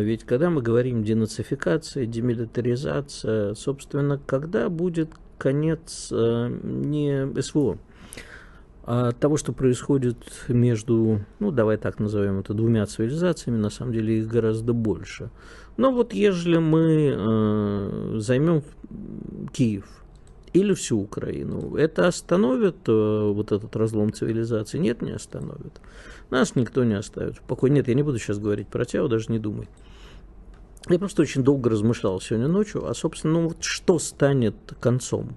Ведь когда мы говорим денацификация, демилитаризация, собственно, когда будет конец э, не СВО, а того, что происходит между, ну, давай так назовем это, двумя цивилизациями, на самом деле их гораздо больше. Но вот ежели мы э, займем Киев или всю Украину, это остановит э, вот этот разлом цивилизации? Нет, не остановит. Нас никто не оставит в покое. Нет, я не буду сейчас говорить про тебя, даже не думай. Я просто очень долго размышлял сегодня ночью, а, собственно, ну вот что станет концом?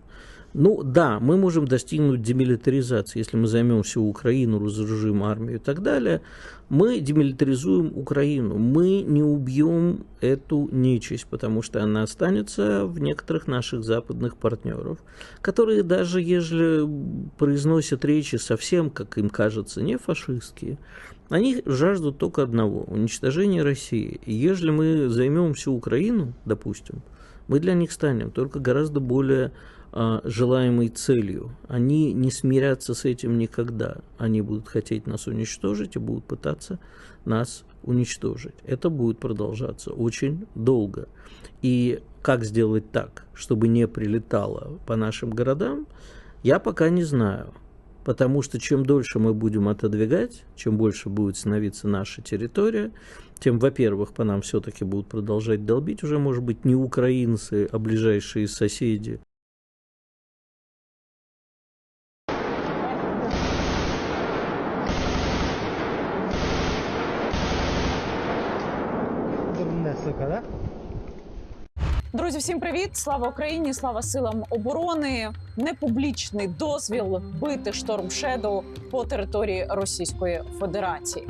Ну да, мы можем достигнуть демилитаризации, если мы займем всю Украину, разоружим армию и так далее. Мы демилитаризуем Украину, мы не убьем эту нечисть, потому что она останется в некоторых наших западных партнеров, которые даже если произносят речи совсем, как им кажется, не фашистские, они жаждут только одного – уничтожения России. И если мы займем всю Украину, допустим, мы для них станем только гораздо более а, желаемой целью. Они не смирятся с этим никогда. Они будут хотеть нас уничтожить и будут пытаться нас уничтожить. Это будет продолжаться очень долго. И как сделать так, чтобы не прилетало по нашим городам, я пока не знаю. Потому что чем дольше мы будем отодвигать, чем больше будет становиться наша территория, тем, во-первых, по нам все-таки будут продолжать долбить, уже, может быть, не украинцы, а ближайшие соседи. Сука, да? Друзі, всім привіт! Слава Україні! Слава силам оборони! Непублічний дозвіл бити шторм Шедоу по території Російської Федерації.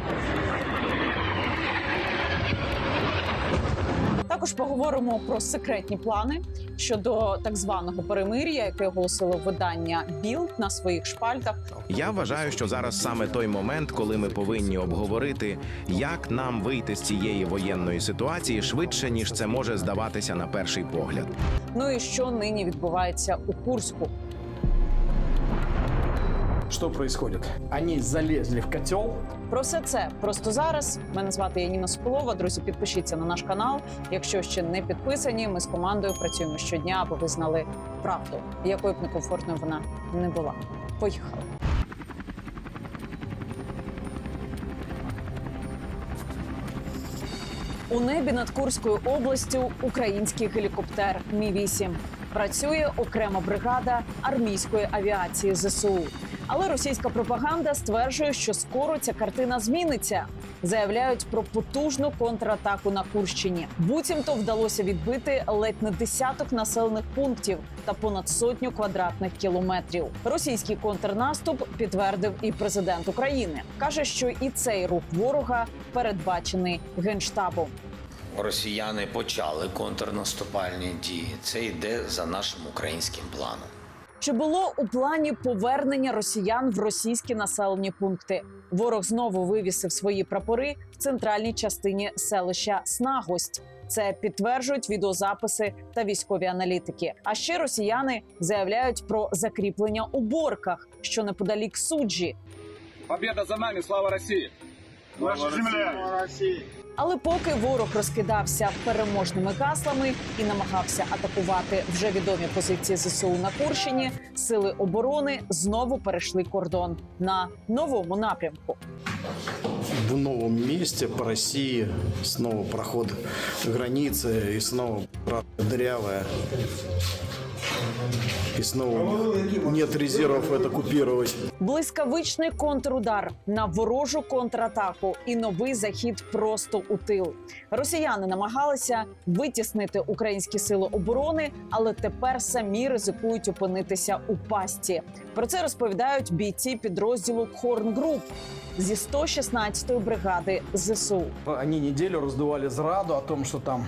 Також поговоримо про секретні плани щодо так званого перемир'я, яке оголосило видання Білд на своїх шпальтах. Я вважаю, що зараз саме той момент, коли ми повинні обговорити, як нам вийти з цієї воєнної ситуації швидше, ніж це може здаватися на перший погляд. Ну і що нині відбувається у Курську. Что происходит? Они залезли в котел, Про все це просто зараз. Мене звати Яніна Соколова. Друзі, підпишіться на наш канал. Якщо ще не підписані, ми з командою працюємо щодня, аби ви знали правду, якою б некомфортною вона не була. Поїхали. У небі над Курською областю український гелікоптер Мі 8 Працює окрема бригада армійської авіації ЗСУ. Але російська пропаганда стверджує, що скоро ця картина зміниться. Заявляють про потужну контратаку на Курщині. Буцімто вдалося відбити ледь не десяток населених пунктів та понад сотню квадратних кілометрів. Російський контрнаступ підтвердив і президент України. каже, що і цей рух ворога передбачений генштабом. Росіяни почали контрнаступальні дії. Це йде за нашим українським планом. Чи було у плані повернення росіян в російські населені пункти? Ворог знову вивісив свої прапори в центральній частині селища Снагость. Це підтверджують відеозаписи та військові аналітики. А ще росіяни заявляють про закріплення у борках, що неподалік суджі. Победа за нами, слава России! Наша земля! Але поки ворог розкидався переможними гаслами і намагався атакувати вже відомі позиції ЗСУ на Курщині, сили оборони знову перейшли кордон на новому напрямку. в новом месте по России снова проход границы и снова дырявая. И снова нет резервов это купировать. Блискавичний контрудар на ворожу контратаку і новий захід просто у тил. Росіяни намагалися витіснити українські сили оборони, але тепер самі ризикують опинитися у пасті. Про це розповідають бійці підрозділу Хорн Груп зі 116-ї бригади ЗСУ. Они неделю раздували зраду о том, что там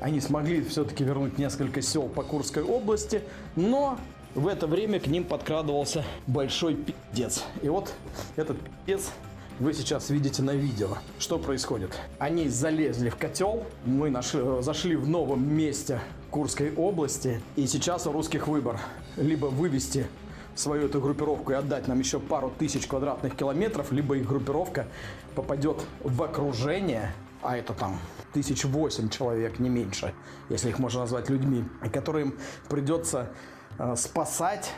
они смогли все-таки вернуть несколько сел по Курской области, но в это время к ним подкрадывался большой пиздец. И вот этот пиздец вы сейчас видите на видео. Что происходит? Они залезли в котел, мы нашли, зашли в новом месте Курской области, и сейчас у русских выбор. Либо вывести свою эту группировку и отдать нам еще пару тысяч квадратных километров, либо их группировка попадет в окружение а это там тысяч восемь человек, не меньше, если их можно назвать людьми, и которым придется э, спасать,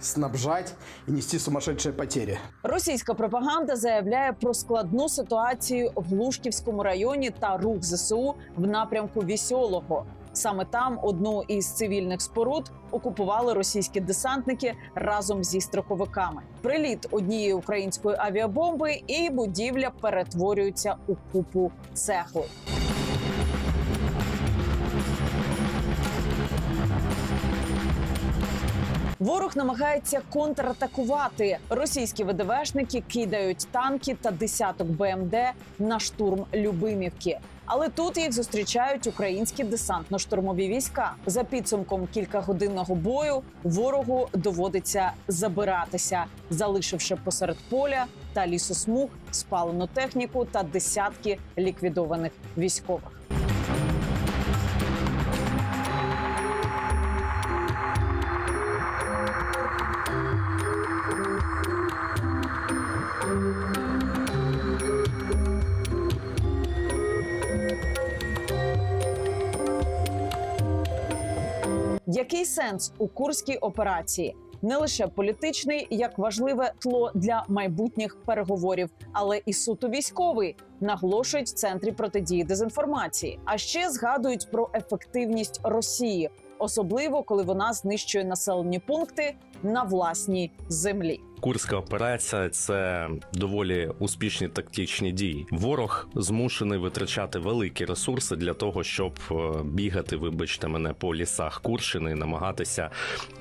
снабжать и нести сумасшедшие потери. Російська пропаганда заявляє про складну ситуацію в Глушківському районі та рух ЗСУ в напрямку Вісьолого. Саме там одну із цивільних споруд окупували російські десантники разом зі страховиками. Приліт однієї української авіабомби, і будівля перетворюється у купу цеху. Ворог намагається контратакувати. Російські ВДВшники кидають танки та десяток БМД на штурм Любимівки. Але тут їх зустрічають українські десантно-штурмові війська. За підсумком кількагодинного бою ворогу доводиться забиратися, залишивши посеред поля та лісосмуг спалену техніку та десятки ліквідованих військових. Який сенс у курській операції? Не лише політичний, як важливе тло для майбутніх переговорів, але і суто військовий наголошують в центрі протидії дезінформації. А ще згадують про ефективність Росії, особливо коли вона знищує населені пункти на власній землі. Курська операція це доволі успішні тактичні дії. Ворог змушений витрачати великі ресурси для того, щоб е, бігати, вибачте мене, по лісах Курщини і намагатися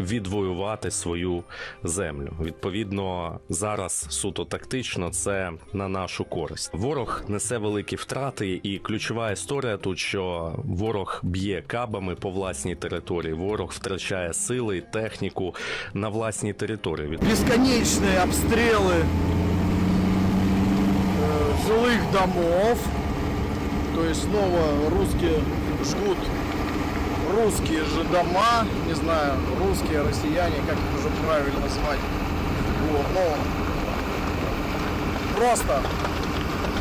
відвоювати свою землю. Відповідно, зараз суто тактично це на нашу користь. Ворог несе великі втрати, і ключова історія тут, що ворог б'є кабами по власній території. Ворог втрачає сили, техніку на власній території. Від- Бесконечные обстрелы э, жилых домов. То есть снова русские жгут русские же дома. Не знаю, русские, россияне, как их уже правильно назвать. Вот, ну, просто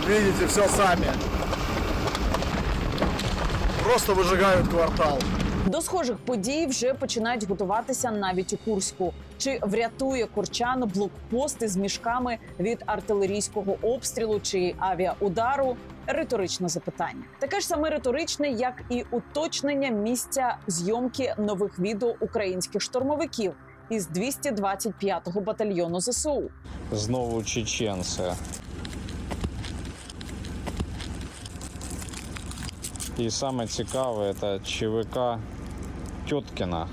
видите все сами. Просто выжигают квартал. До схожих подій вже починають готуватися навіть у Курську. Чи врятує Курчан блокпости з мішками від артилерійського обстрілу чи авіаудару? Риторичне запитання. Таке ж саме риторичне, як і уточнення місця зйомки нових відео українських штурмовиків із 225-го батальйону ЗСУ. Знову чеченці. І саме цікаве це ЧВК Тьоткіна.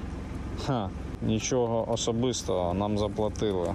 Ха, нічого особистого нам заплатили.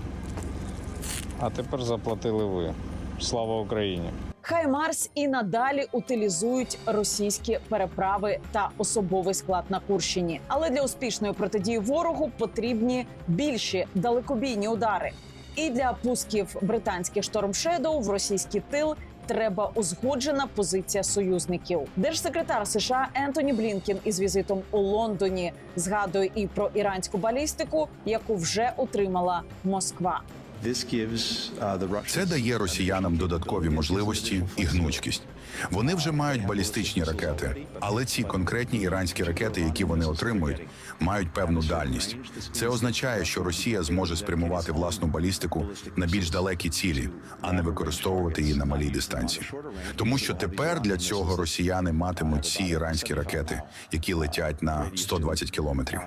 А тепер заплатили ви. Слава Україні! Хай Марс і надалі утилізують російські переправи та особовий склад на Курщині. Але для успішної протидії ворогу потрібні більші далекобійні удари. І для пусків британських Shadow в російський тил треба узгоджена позиція союзників. Держсекретар США Ентоні Блінкін із візитом у Лондоні згадує і про іранську балістику, яку вже отримала Москва. Це дає росіянам додаткові можливості і гнучкість. Вони вже мають балістичні ракети, але ці конкретні іранські ракети, які вони отримують, мають певну дальність. Це означає, що Росія зможе спрямувати власну балістику на більш далекі цілі, а не використовувати її на малій дистанції. Тому що тепер для цього росіяни матимуть ці іранські ракети, які летять на 120 кілометрів.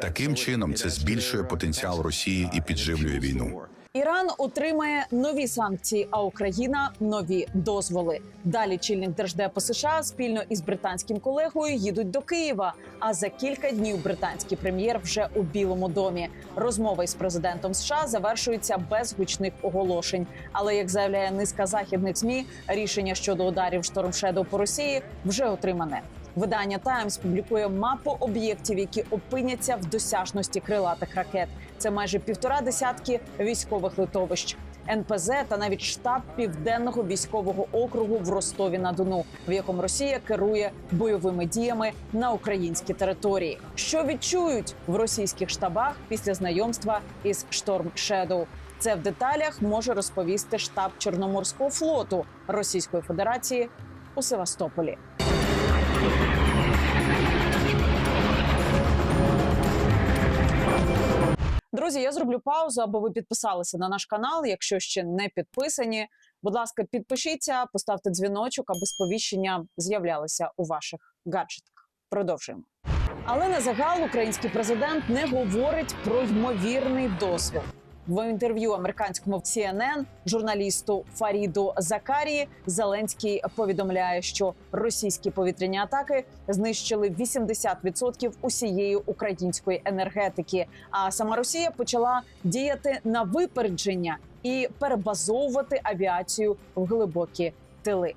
Таким чином це збільшує потенціал Росії і підживлює війну. Іран отримає нові санкції, а Україна нові дозволи. Далі чільник держдепу США спільно із британським колегою їдуть до Києва. А за кілька днів британський прем'єр вже у Білому домі. Розмова із президентом США завершується без гучних оголошень. Але як заявляє низка західних змі, рішення щодо ударів штормшеду по Росії вже отримане. Видання Таймс публікує мапу об'єктів, які опиняться в досяжності крилатих ракет. Це майже півтора десятки військових литовищ. НПЗ та навіть штаб південного військового округу в Ростові на Дону, в якому Росія керує бойовими діями на українській території. Що відчують в російських штабах після знайомства із Шторм Shadow? Це в деталях може розповісти штаб Чорноморського флоту Російської Федерації у Севастополі. Друзі, я зроблю паузу, аби ви підписалися на наш канал. Якщо ще не підписані, будь ласка, підпишіться, поставте дзвіночок, аби сповіщення з'являлися у ваших гаджетах. Продовжуємо. Але на загал український президент не говорить про ймовірний дозвіл. В інтерв'ю американському CNN журналісту Фаріду Закарії Зеленський повідомляє, що російські повітряні атаки знищили 80% усієї української енергетики. А сама Росія почала діяти на випередження і перебазовувати авіацію в глибокі тили.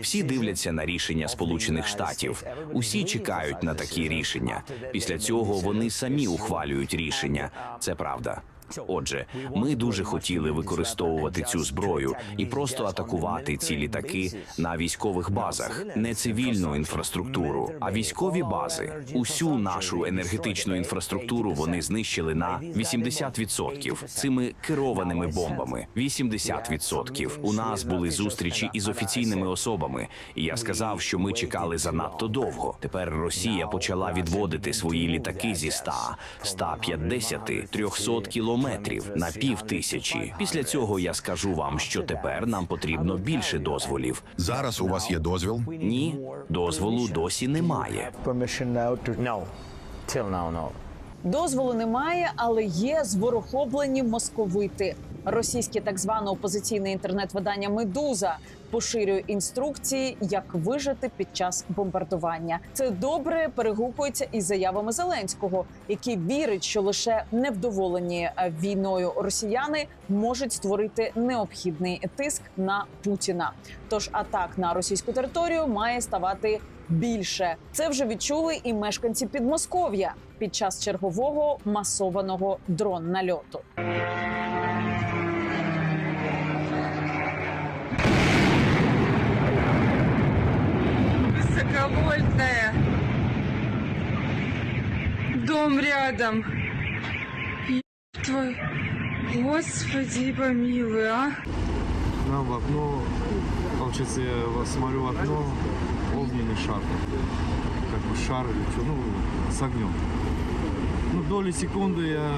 Всі дивляться на рішення Сполучених Штатів. Усі чекають на такі рішення. Після цього вони самі ухвалюють рішення. Це правда. Отже, ми дуже хотіли використовувати цю зброю і просто атакувати ці літаки на військових базах, не цивільну інфраструктуру, а військові бази. Усю нашу енергетичну інфраструктуру вони знищили на 80% цими керованими бомбами. 80%. У нас були зустрічі із офіційними особами, і я сказав, що ми чекали занадто довго. Тепер Росія почала відводити свої літаки зі 100, 150, 300 кілометрів на пів тисячі. Після цього я скажу вам, що тепер нам потрібно більше дозволів. Зараз у вас є дозвіл. Ні, дозволу досі немає. Дозволу немає, але є зворохоблені московити. Російське так зване опозиційне інтернет-видання Медуза поширює інструкції, як вижити під час бомбардування. Це добре перегукується із заявами Зеленського, який вірить, що лише невдоволені е, війною росіяни можуть створити необхідний тиск на Путіна. Тож атак на російську територію має ставати більше. Це вже відчули і мешканці Підмосков'я під час чергового масованого дрон-нальоту. Высоковольтная. Дом рядом. Твой. Господи, помилуй, а. Нам в окно, получается, я вот смотрю в окно, огненный шар. Как бы шар или что, ну, с огнем. Ну, доли секунды я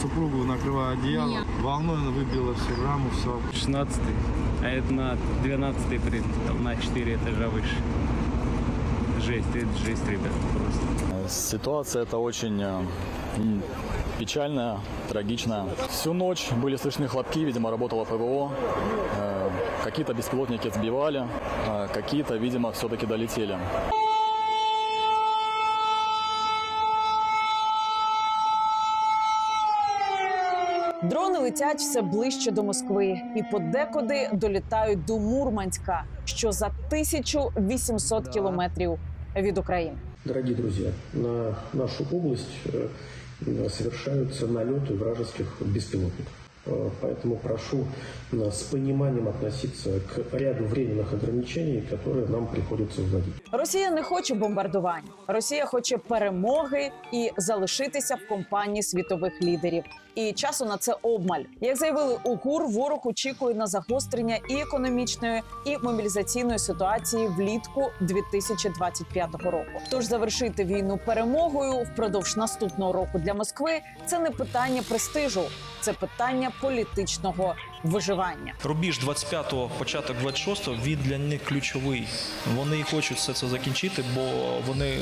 супругу накрываю одеялом. Волной она выбила всю раму, все. 16 а это на 12 принт, там на 4 этажа выше. Жесть, это жесть, ребят, просто. Ситуация это очень э, м, печальная, трагичная. Всю ночь были слышны хлопки, видимо, работало ПВО. Э, Какие-то беспилотники сбивали, а какие-то, видимо, все-таки долетели. Дрони летять все ближче до Москви і подекуди долітають до Мурманська, що за 1800 кілометрів від України. Дорогие друзья, на нашу область э, совершаются налеты вражеских беспилотников. Э, Поэтому прошу э, с пониманием относиться к ряду временных ограничений, которые нам приходится вводить. Росія не хоче бомбардувань. Росія хоче перемоги і залишитися в компанії світових лідерів. І часу на це обмаль. Як заявили у ГУР, ворог очікує на загострення і економічної, і мобілізаційної ситуації влітку 2025 року. Тож завершити війну перемогою впродовж наступного року для Москви це не питання престижу, це питання політичного виживання. Рубіж 25-го, початок 26-го, він для них ключовий. Вони хочуть все це закінчити, бо вони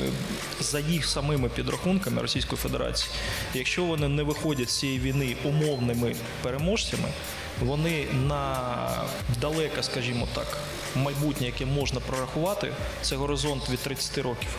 за їх самими підрахунками Російської Федерації, якщо вони не виходять з цієї війни умовними переможцями, вони на далеке, скажімо так, майбутнє, яке можна прорахувати, це горизонт від 30 років.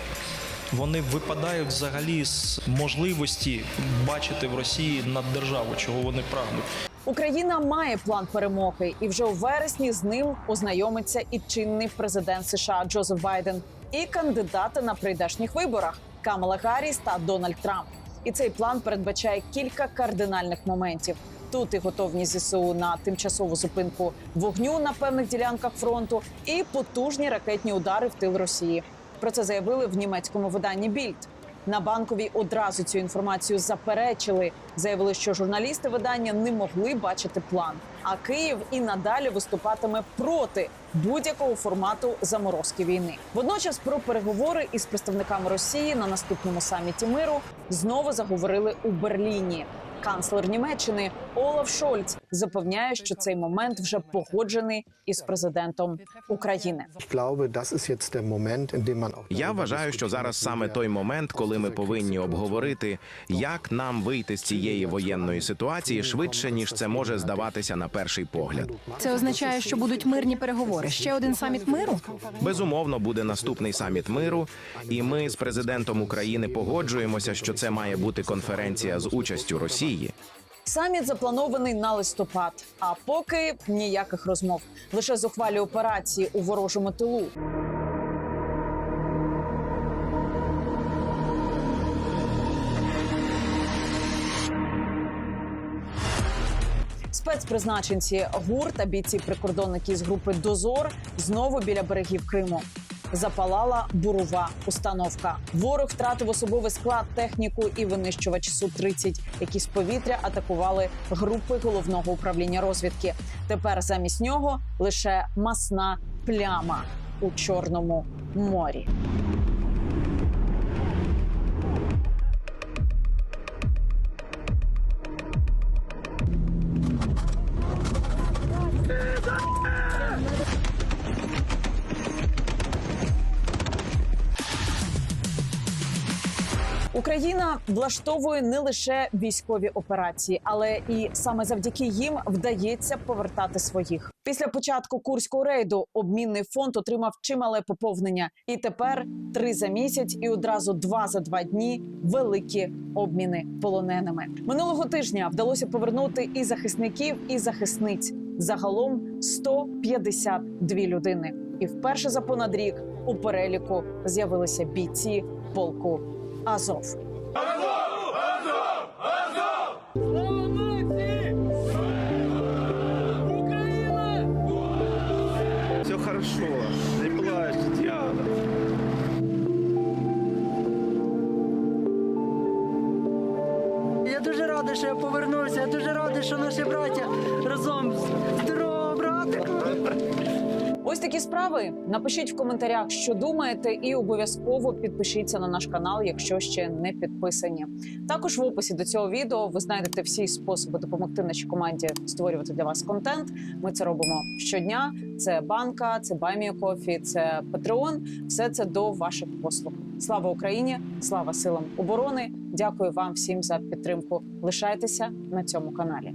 Вони випадають взагалі з можливості бачити в Росії наддержаву, чого вони прагнуть. Україна має план перемоги, і вже у вересні з ним ознайомиться і чинний президент США Джозеф Байден, і кандидати на прийдешніх виборах Камала Гарріс та Дональд Трамп. І цей план передбачає кілька кардинальних моментів. Тут і готовність ЗСУ на тимчасову зупинку вогню на певних ділянках фронту, і потужні ракетні удари в тил Росії. Про це заявили в німецькому виданні Більд. На банковій одразу цю інформацію заперечили. Заявили, що журналісти видання не могли бачити план. А Київ і надалі виступатиме проти будь-якого формату заморозки війни. Водночас про переговори із представниками Росії на наступному саміті миру знову заговорили у Берліні. Канцлер Німеччини Олаф Шольц запевняє, що цей момент вже погоджений із президентом України. Я вважаю, що зараз саме той момент, коли ми повинні обговорити, як нам вийти з цієї воєнної ситуації швидше ніж це може здаватися на перший погляд. Це означає, що будуть мирні переговори. Ще один саміт миру. Безумовно, буде наступний саміт миру, і ми з президентом України погоджуємося, що це має бути конференція з участю Росії. Саміт запланований на листопад. А поки ніяких розмов, лише зухвалі операції у ворожому тилу. Спецпризначенці ГУР та бійці-прикордонники з групи Дозор знову біля берегів Криму. Запалала бурова установка. Ворог втратив особовий склад, техніку і винищувач су 30 які з повітря атакували групи головного управління розвідки. Тепер замість нього лише масна пляма у чорному морі. Україна влаштовує не лише військові операції, але і саме завдяки їм вдається повертати своїх. Після початку курського рейду обмінний фонд отримав чимале поповнення, і тепер три за місяць і одразу два за два дні великі обміни полоненими. Минулого тижня вдалося повернути і захисників, і захисниць. Загалом 152 людини. І вперше за понад рік у переліку з'явилися бійці полку Азов. Все такі справи. Напишіть в коментарях, що думаєте, і обов'язково підпишіться на наш канал, якщо ще не підписані. Також в описі до цього відео ви знайдете всі способи допомогти нашій команді створювати для вас контент. Ми це робимо щодня. Це банка, це Байміокофі, це Патреон. Все це до ваших послуг. Слава Україні! Слава силам оборони! Дякую вам всім за підтримку. Лишайтеся на цьому каналі.